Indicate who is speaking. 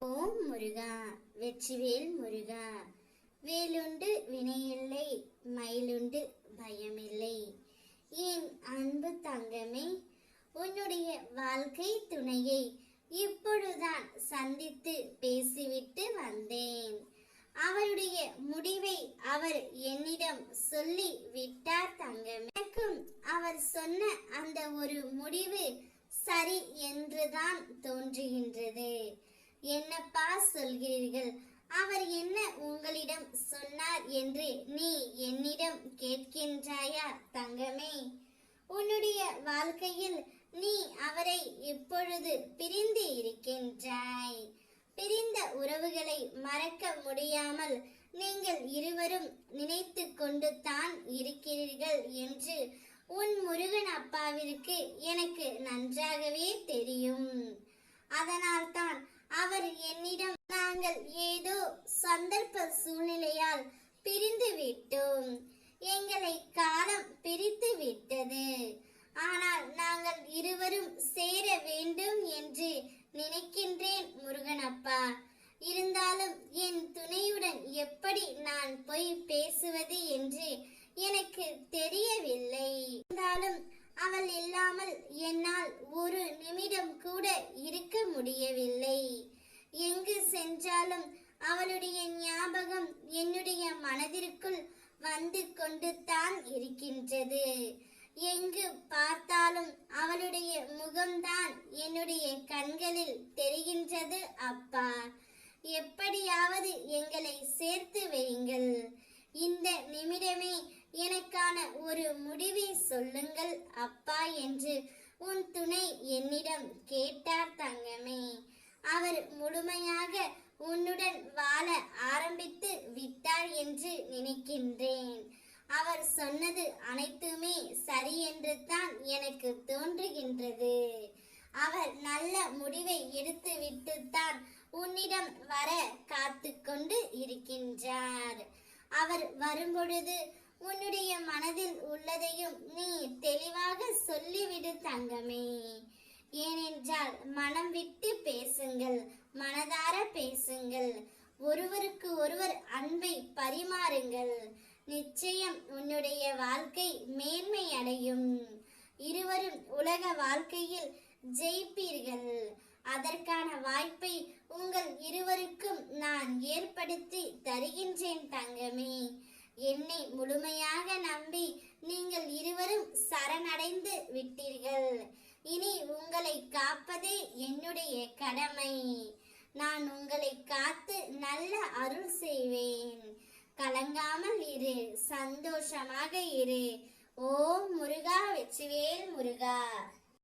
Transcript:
Speaker 1: ஓம் முருகா வெற்றிவேல் முருகா. வேலுண்டு வினையில்லை மயிலுண்டு பயமில்லை. என் அன்பு தங்கமே உன்னுடைய வாழ்க்கை துணையை இப்பொழுதுதான் சந்தித்து பேசிவிட்டு வந்தேன். அவருடைய முடிவை அவர் என்னிடம் சொல்லி விட்டார் தங்கமே. எனக்கும் அவர் சொன்ன அந்த ஒரு முடிவு சரி என்றுதான் தோன்றுகின்றது. என்னப்பா சொல்கிறீர்கள்? அவர் என்ன உங்களிடம் சொன்னார் என்று நீ என்னிடம் கேட்கின்றாயா தங்கமே? உன்னுடைய வாழ்க்கையில் நீ அவரை இப்பொழுது பிரிந்து இருக்கின்றாய். பிரிந்த உறவுகளை மறக்க முடியாமல் நீங்கள் இருவரும் நினைத்து கொண்டு தான் இருக்கிறீர்கள் என்று உன் முருகன் அப்பாவிற்கு எனக்கு நன்றாகவே தெரியும். அதனால்தான் நாங்கள் ஏதோ சந்தர்ப்ப சூழ்நிலையால் பிரிந்து விட்டோம் எங்களை காலம் பிரித்து விட்டது ஆனால் நாங்கள் இருவரும் சேர வேண்டும் என்று நினைக்கின்றேன் முருகனப்பா. இருந்தாலும் என் துணையுடன் எப்படி நான் போய் பேசுவது என்று எனக்கு தெரியவில்லை. இருந்தாலும் அவள் இல்லாமல் என்னால் ஒரு நிமிடம் கூட இருக்க முடியவில்லை. எங்கு சென்றாலும் அவளுடைய ஞாபகம் என்னுடைய மனதிற்குள் வந்து கொண்டு தான் இருக்கின்றது. எங்கு பார்த்தாலும் அவளுடைய முகம்தான் என்னுடைய கண்களில் தெரிகின்றது அப்பா. எப்படியாவது எங்களை சேர்த்து வையுங்கள். இந்த நிமிடமே எனக்கான ஒரு முடிவை சொல்லுங்கள் அப்பா என்று உன் துணை என்னிடம் கேட்டார் தங்கமே. அவர் முழுமையாக உன்னுடன் வாழ ஆரம்பித்து விட்டார் என்று நினைக்கின்றேன். அவர் சொன்னது அனைத்துமே சரி என்று தான் எனக்கு தோன்றுகின்றது. அவர் நல்ல முடிவை எடுத்து விட்டுத்தான் உன்னிடம் வர காத்து கொண்டு இருக்கின்றார். அவர் வரும்பொழுது உன்னுடைய மனதில் உள்ளதையும் நீ தெளிவாக சொல்லிவிடு தங்கமே. ஏனென்றால் மனம் விட்டு பேசு. பரிமாறுங்கள். நிச்சயம் உன்னுடைய வாழ்க்கை மேன்மை அடையும் இருவரும் உலக வாழ்க்கையில் ஜெயிப்பீர்கள். அதற்கான வாய்ப்பை உங்கள் இருவருக்கும் நான் ஏற்படுத்தி தருகின்றேன் தங்கமே. என்னை முழுமையாக நம்பி நீங்கள் இருவரும் சரணடைந்து விட்டீர்கள். இனி உங்களை காப்பதே என்னுடைய கடமை. நான் உங்களை காத்து நல்ல அருள் செய்வேன். கலங்காமல் இரு சந்தோஷமாக இரு. ஓம் முருகா வெச்சுவேல் முருகா.